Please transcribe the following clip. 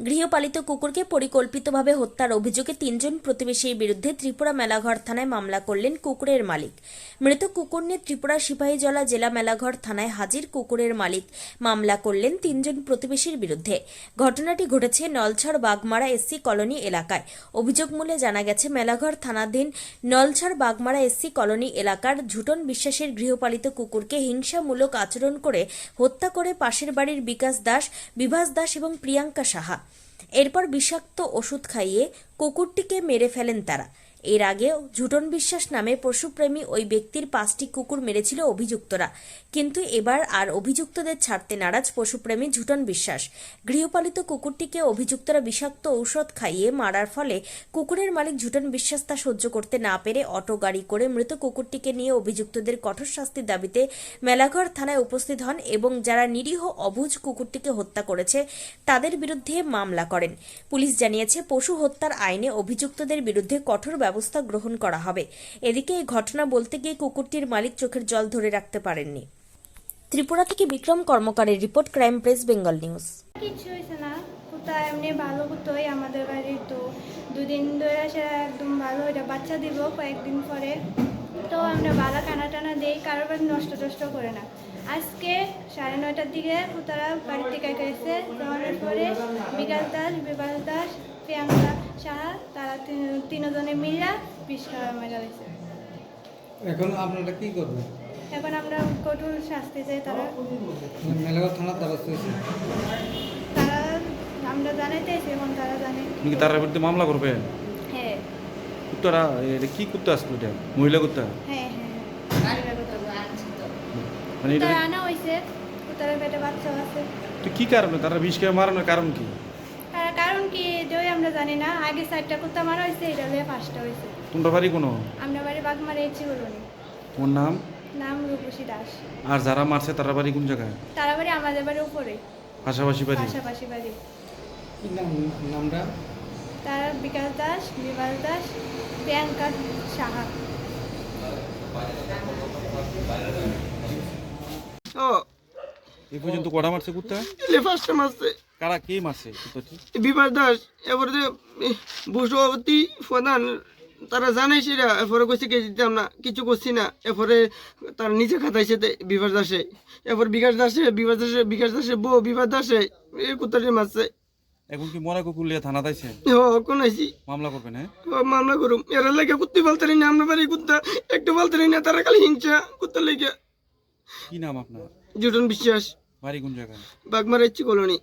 গৃহপালিত কুকুরকে পরিকল্পিতভাবে হত্যার অভিযোগে তিনজন প্রতিবেশীর বিরুদ্ধে ত্রিপুরা মেলাঘর থানায় মামলা করলেন কুকুরের মালিক। মৃত কুকুর নিয়ে ত্রিপুরা সিপাহীজলা জেলা মেলাঘর থানায় হাজির কুকুরের মালিক মামলা করলেন তিনজন প্রতিবেশীর বিরুদ্ধে। ঘটনাটি ঘটেছে নলছড় বাগমারা এসসি কলোনি এলাকায়। অভিযোগ মূলে জানা গেছে, মেলাঘর থানাধীন নলছড় বাগমারা এসসি কলোনি এলাকার ঝুটন বিশ্বাসের গৃহপালিত কুকুরকে হিংসামূলক আচরণ করে হত্যা করে পাশের বাড়ির বিকাশ দাস, বিভাস দাস এবং প্রিয়াঙ্কা সাহা। এরপর বিষাক্ত ওষুধ খাইয়ে কুকুরটিকে মেরে ফেলেন তারা। এর আগেও ঝুটন বিশ্বাস নামে পশুপ্রেমী ওই ব্যক্তির পাঁচটি কুকুর মেরেছিল অভিযুক্তরা। কিন্তু এবার আর অভিযুক্তদের ছাড়তে নারাজ পশুপ্রেমী ঝুটন বিশ্বাস। গৃহপালিত কুকুরটিকে অভিযুক্তরা বিষাক্ত ঔষধ খাইয়ে মারার ফলে কুকুরের মালিক ঝুটন বিশ্বাস তা সহ্য করতে না পেরে অটো গাড়ি করে মৃত কুকুরটিকে নিয়ে অভিযুক্তদের কঠোর শাস্তির দাবিতে মেলাঘর থানায় উপস্থিত হন এবং যারা নিরীহ অবুঝ কুকুরটিকে হত্যা করেছে তাদের বিরুদ্ধে মামলা করেন। পুলিশ জানিয়েছে, পশু হত্যার আইনে অভিযুক্তদের বিরুদ্ধে কঠোর ব্যবস্থা গ্রহণ করা হবে। এদিকে এই ঘটনা বলতে গিয়ে কুকুরটির মালিক চোখের জল ধরে রাখতে পারেননি। ত্রিপুরা থেকে Bikram কর্মকারের report crime press, Bengal news. কিছু হয়েছে না। কোথায় এমনি ভালো হতোই আমাদের বাড়ির তো। দুদিন ধরে সেটা একদম ভালো, এটা বাচ্চা দিব কয়েকদিন পরে। তো আমরা ভালো কানা টানা দেই কারোর বাড়ি নষ্ট টষ্ট করে না। আজকে সাড়ে নয়টার দিকে কোথারা বাড়ি থেকে গেছে যাওয়ার পরে বিকাশ দাস বিকাশ দাস প্রিয়াঙ্কা সাহা তারা তিনজনে মিলা বিষ খাওয়া মেরা হয়েছে। এখন আপনারা কি করবেন? এখন আমরা কঠোর শাস্তি চাই তারা। মেলাঘর থানার দ্বারস্থ হয়েছে। তারা আমরা জানাইতেছি এখন তারা জানে। তার বিরুদ্ধে মামলা করবে? কুত্তারা এটা কি কুত্তা আসলো এটা? মহিলা কুত্তা? হ্যাঁ হ্যাঁ মানে এটা আনা হয়েছে তারা পেটে বাচ্চা আছে। তো কি কারণে? তারা বিষ খেয়ে মারানোর কারণ কি? কারণ কি এটাই আমরা জানি না। আগে চারটা কুত্তা মারা হয়েছে এটা হলে পাঁচটা হয়েছে তোমরা বাড়ি কোনো? আমরা বাড়ি বাঘ মারে এসেছি বলুনি তোমার নাম? নাম রূপসী দাস। আর যারা মারছে তারা বাড়ি কোন জায়গায়? তারা বাড়ি আমাদের বাড়ি উপরে। পাশাপাশি বাড়ি? পাশাপাশি বাড়ি। নাম নামটা? তারা বিকাশ দাস বিভাস দাস প্রিয়াঙ্কা সাহা। ও। এই পর্যন্ত কটা মারছে কুত্তা? এলে ফার্স্টে মারছে। কারা কে মারছে কুত্তাটি? বিভাস দাস এরপরে যে প্রধান তারা জানাই সেটা এরপরে কইছে কে দিতাম না কিছু করছি না। এরপরে তার নিজে খাতাইছে তে বিভাস দাসে। এরপর বিকাশ দাসে বিভাস দাসে বিকাশ দাসে বউ বিভাস দাসে এই কুত্তাটি মারছে। এখন কি মরা কুকুর থানা দাইছে কোন আইছি? মামলা করবেন হ্যাঁ? মামলা করুম। এর লাগে কুত্তি বলতারি না আমরা বাড়ি কুত্তা। একটু বলতারি না তারা খালি হিংসা কুত্তা লেগে। কি নাম আপনার? জুটন বিশ্বাস। বাড়ি কোন জায়গায়? বাগমারাচ্ছি কলোনি।